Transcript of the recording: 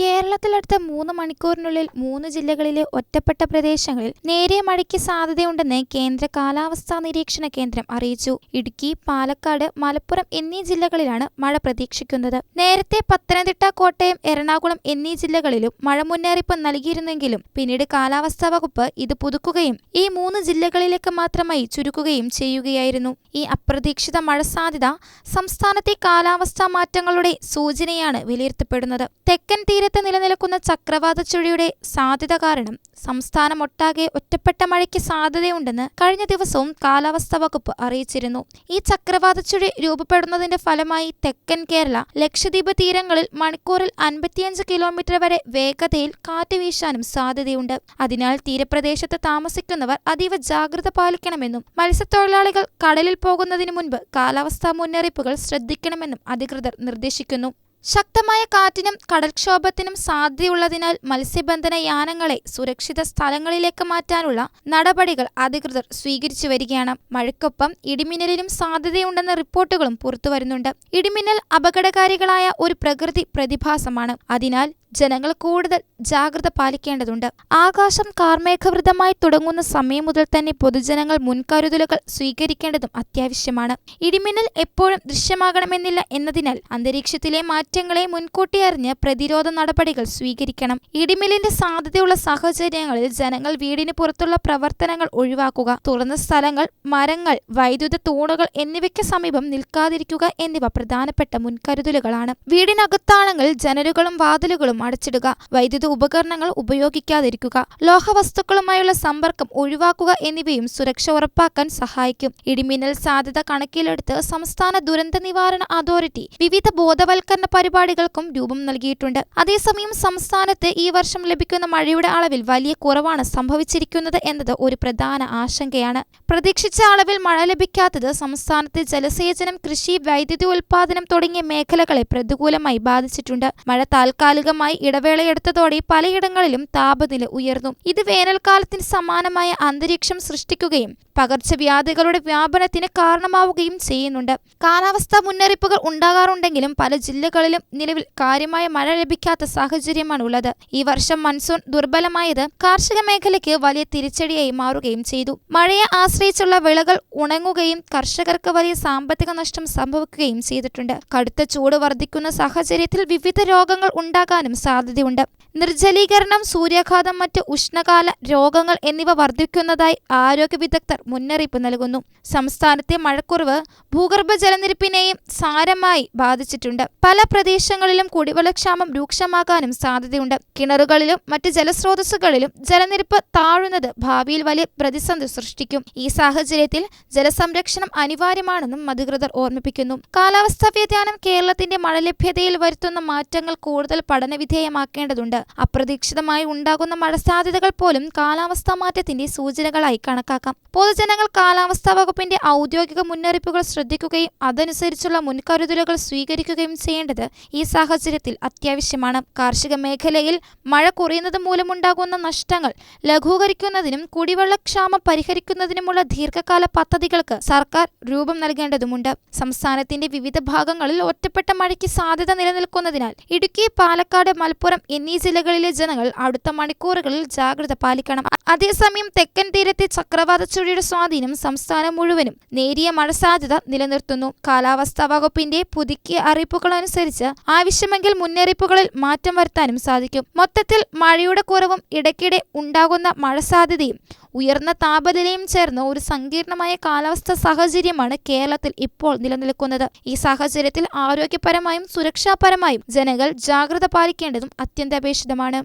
കേരളത്തിൽ അടുത്ത മൂന്ന് മണിക്കൂറിനുള്ളിൽ മൂന്ന് ജില്ലകളിലെ ഒറ്റപ്പെട്ട പ്രദേശങ്ങളിൽ നേരിയ മഴയ്ക്ക് സാധ്യതയുണ്ടെന്ന് കേന്ദ്ര കാലാവസ്ഥാ നിരീക്ഷണ കേന്ദ്രം അറിയിച്ചു. ഇടുക്കി പാലക്കാട് മലപ്പുറം എന്നീ ജില്ലകളിലാണ് മഴ പ്രതീക്ഷിക്കുന്നത്. നേരത്തെ പത്തനംതിട്ട കോട്ടയം എറണാകുളം എന്നീ ജില്ലകളിലും മഴ മുന്നറിയിപ്പ് നൽകിയിരുന്നെങ്കിലും പിന്നീട് കാലാവസ്ഥാ വകുപ്പ് ഇത് പുതുക്കുകയും ഈ മൂന്ന് ജില്ലകളിലേക്ക് മാത്രമായി ചുരുക്കുകയും ചെയ്യുകയായിരുന്നു. ഈ അപ്രതീക്ഷിത മഴ സാധ്യത സംസ്ഥാനത്തെ കാലാവസ്ഥാ മാറ്റങ്ങളുടെ സൂചനയാണ് വിലയിരുത്തപ്പെടുന്നത്. തെക്കൻ തീരത്ത് നിലനിൽക്കുന്ന ചക്രവാത ചുഴിയുടെ സാധ്യത കാരണം സംസ്ഥാനമൊട്ടാകെ ഒറ്റപ്പെട്ട മഴയ്ക്ക് സാധ്യതയുണ്ടെന്ന് കഴിഞ്ഞ ദിവസവും കാലാവസ്ഥാ വകുപ്പ് അറിയിച്ചിരുന്നു. ഈ ചക്രവാത ചുഴി രൂപപ്പെടുന്നതിന്റെ ഫലമായി തെക്കൻ കേരള ലക്ഷദ്വീപ് തീരങ്ങളിൽ മണിക്കൂറിൽ അൻപത്തിയഞ്ച് കിലോമീറ്റർ വരെ വേഗതയിൽ കാറ്റ് വീശാനും സാധ്യതയുണ്ട്. അതിനാൽ തീരപ്രദേശത്ത് താമസിക്കുന്നവർ അതീവ ജാഗ്രത പാലിക്കണമെന്നും മത്സ്യത്തൊഴിലാളികൾ കടലിൽ പോകുന്നതിന് മുൻപ് കാലാവസ്ഥാ മുന്നറിയിപ്പുകൾ ശ്രദ്ധിക്കണമെന്നും അധികൃതർ നിർദ്ദേശിക്കുന്നു. ശക്തമായ കാറ്റിനും കടൽക്ഷോഭത്തിനും സാധ്യതയുള്ളതിനാൽ മത്സ്യബന്ധന യാനങ്ങളെ സുരക്ഷിത സ്ഥലങ്ങളിലേക്ക് മാറ്റാനുള്ള നടപടികൾ അധികൃതർ സ്വീകരിച്ചു വരികയാണ്. മഴയ്ക്കൊപ്പം ഇടിമിന്നലിനും സാധ്യതയുണ്ടെന്ന റിപ്പോർട്ടുകളും പുറത്തുവരുന്നുണ്ട്. ഇടിമിന്നൽ അപകടകാരികളായ ഒരു പ്രകൃതി പ്രതിഭാസമാണ്. അതിനാൽ ജനങ്ങൾ കൂടുതൽ ജാഗ്രത പാലിക്കേണ്ടതുണ്ട്. ആകാശം കാർമേഘവൃതമായി തുടങ്ങുന്ന സമയം മുതൽ തന്നെ പൊതുജനങ്ങൾ മുൻകരുതലുകൾ സ്വീകരിക്കേണ്ടതും അത്യാവശ്യമാണ്. ഇടിമിന്നൽ എപ്പോഴും ദൃശ്യമാകണമെന്നില്ല എന്നതിനാൽ അന്തരീക്ഷത്തിലെ മാറ്റങ്ങളെ മുൻകൂട്ടി അറിഞ്ഞ് പ്രതിരോധ നടപടികൾ സ്വീകരിക്കണം. ഇടിമിന്നലിന്റെ സാധ്യതയുള്ള സാഹചര്യങ്ങളിൽ ജനങ്ങൾ വീടിന് പുറത്തുള്ള പ്രവർത്തനങ്ങൾ ഒഴിവാക്കുക തുറന്ന സ്ഥലങ്ങൾ മരങ്ങൾ വൈദ്യുത തൂണുകൾ എന്നിവയ്ക്ക് സമീപം നിൽക്കാതിരിക്കുക എന്നിവ പ്രധാനപ്പെട്ട മുൻകരുതലുകളാണ്. വീടിനകത്താണെങ്കിൽ ജനലുകളും വാതിലുകളും അടച്ചിടുക വൈദ്യുത ഉപകരണങ്ങൾ ഉപയോഗിക്കാതിരിക്കുക. ലോഹവസ്തുക്കളുമായുള്ള സമ്പർക്കം ഒഴിവാക്കുക എന്നിവയും സുരക്ഷ ഉറപ്പാക്കാൻ സഹായിക്കും. ഇടിമിന്നൽ സാധ്യത കണക്കിലെടുത്ത് സംസ്ഥാന ദുരന്ത നിവാരണ അതോറിറ്റി വിവിധ ബോധവൽക്കരണ പരിപാടികൾക്കും രൂപം നൽകിയിട്ടുണ്ട്. അതേസമയം സംസ്ഥാനത്ത് ഈ വർഷം ലഭിക്കുന്ന മഴയുടെ അളവിൽ വലിയ കുറവാണ് സംഭവിച്ചിരിക്കുന്നത് എന്നത് ഒരു പ്രധാന ആശങ്കയാണ്. പ്രതീക്ഷിച്ച അളവിൽ മഴ ലഭിക്കാത്തത് സംസ്ഥാനത്തെ ജലസേചനം കൃഷി വൈദ്യുതി ഉൽപാദനം തുടങ്ങിയ മേഖലകളെ പ്രതികൂലമായി ബാധിച്ചിട്ടുണ്ട്. മഴ താൽക്കാലികമായി ഇടവേളയെടുത്തതോടെ പലയിടങ്ങളിലും താപനില ഉയർന്നു. ഇത് വേനൽക്കാലത്തിന് സമാനമായ അന്തരീക്ഷം സൃഷ്ടിക്കുകയും പകർച്ചവ്യാധികളുടെ വ്യാപനത്തിന് കാരണമാവുകയും ചെയ്യുന്നുണ്ട്. കാലാവസ്ഥാ മുന്നറിയിപ്പുകൾ ഉണ്ടാകാറുണ്ടെങ്കിലും പല ജില്ലകളിലും നിലവിൽ കാര്യമായ മഴ ലഭിക്കാത്ത സാഹചര്യമാണ് ഉള്ളത് ഈ വർഷം മൺസൂൺ ദുർബലമായത് കാർഷിക മേഖലയ്ക്ക് വലിയ തിരിച്ചടിയായി മാറുകയും ചെയ്തു. മഴയെ ആശ്രയിച്ചുള്ള വിളകൾ ഉണങ്ങുകയും കർഷകർക്ക് വലിയ സാമ്പത്തിക നഷ്ടം സംഭവിക്കുകയും ചെയ്തിട്ടുണ്ട്. കടുത്ത ചൂട് വർദ്ധിക്കുന്ന സാഹചര്യത്തിൽ വിവിധ രോഗങ്ങൾ ഉണ്ടാകാനും സാധ്യതയുണ്ട് നിർജലീകരണം സൂര്യാഘാതം മറ്റ് ഉഷ്ണകാല രോഗങ്ങൾ എന്നിവ വർദ്ധിക്കുന്നതായി ആരോഗ്യ വിദഗ്ധർ മുന്നറിയിപ്പ് നൽകുന്നു. സംസ്ഥാനത്തെ മഴക്കുറവ് ഭൂഗർഭ ജലനിരപ്പിനെയും സാരമായി ബാധിച്ചിട്ടുണ്ട്. പല പ്രദേശങ്ങളിലും കുടിവെള്ളക്ഷാമം രൂക്ഷമാകാനും സാധ്യതയുണ്ട്. കിണറുകളിലും മറ്റ് ജലസ്രോതസ്സുകളിലും ജലനിരപ്പ് താഴുന്നത് ഭാവിയിൽ വലിയ പ്രതിസന്ധി സൃഷ്ടിക്കും. ഈ സാഹചര്യത്തിൽ ജലസംരക്ഷണം അനിവാര്യമാണെന്നും അധികൃതർ ഓർമ്മിപ്പിക്കുന്നു. കാലാവസ്ഥാ വ്യതിയാനം കേരളത്തിന്റെ മഴ ലഭ്യതയിൽ വരുത്തുന്ന മാറ്റങ്ങൾ കൂടുതൽ പഠനവിധേയമാക്കേണ്ടതുണ്ട്. അപ്രതീക്ഷിതമായി ഉണ്ടാകുന്ന മഴ സാധ്യതകൾ പോലും കാലാവസ്ഥാ മാറ്റത്തിന്റെ സൂചനകളായി കണക്കാക്കാം. പൊതുജനങ്ങൾ കാലാവസ്ഥാ വകുപ്പിന്റെ ഔദ്യോഗിക മുന്നറിയിപ്പുകൾ ശ്രദ്ധിക്കുകയും അതനുസരിച്ചുള്ള മുൻകരുതലുകൾ സ്വീകരിക്കുകയും ചെയ്യേണ്ടത് ഈ സാഹചര്യത്തിൽ അത്യാവശ്യമാണ്. കാർഷിക മേഖലയിൽ മഴ കുറയുന്നത് മൂലമുണ്ടാകുന്ന നഷ്ടങ്ങൾ ലഘൂകരിക്കുന്നതിനും കുടിവെള്ളക്ഷാമം പരിഹരിക്കുന്നതിനുമുള്ള ദീർഘകാല പദ്ധതികൾക്ക് സർക്കാർ രൂപം നൽകേണ്ടതുണ്ട് സംസ്ഥാനത്തിന്റെ വിവിധ ഭാഗങ്ങളിൽ ഒറ്റപ്പെട്ട മഴയ്ക്ക് സാധ്യത നിലനിൽക്കുന്നതിനാൽ ഇടുക്കി പാലക്കാട് മലപ്പുറം എന്നീ ജില്ലകളിലെ ജനങ്ങൾ അടുത്ത മണിക്കൂറുകളിൽ ജാഗ്രത പാലിക്കണം. അതേസമയം തെക്കൻ തീരത്തെ ചക്രവാത ചുഴിയുടെ സ്വാധീനം സംസ്ഥാനം മുഴുവനും നേരിയ മഴ സാധ്യത നിലനിർത്തുന്നു. കാലാവസ്ഥാ വകുപ്പിന്റെ പുതുക്കിയ അറിയിപ്പുകൾ അനുസരിച്ച് ആവശ്യമെങ്കിൽ മുന്നറിയിപ്പുകളിൽ മാറ്റം വരുത്താനും സാധിക്കും. മൊത്തത്തിൽ മഴയുടെ കുറവും ഇടയ്ക്കിടെ ഉണ്ടാകുന്ന മഴ സാധ്യതയും ഉയർന്ന താപനിലയും ചേർന്ന് ഒരു സങ്കീർണമായ കാലാവസ്ഥ സാഹചര്യമാണ് കേരളത്തിൽ ഇപ്പോൾ നിലനിൽക്കുന്നത്. ഈ സാഹചര്യത്തിൽ ആരോഗ്യപരമായും സുരക്ഷാപരമായും ജനങ്ങൾ ജാഗ്രത പാലിക്കേണ്ടതും അത്യന്താപേക്ഷിതമാണ്.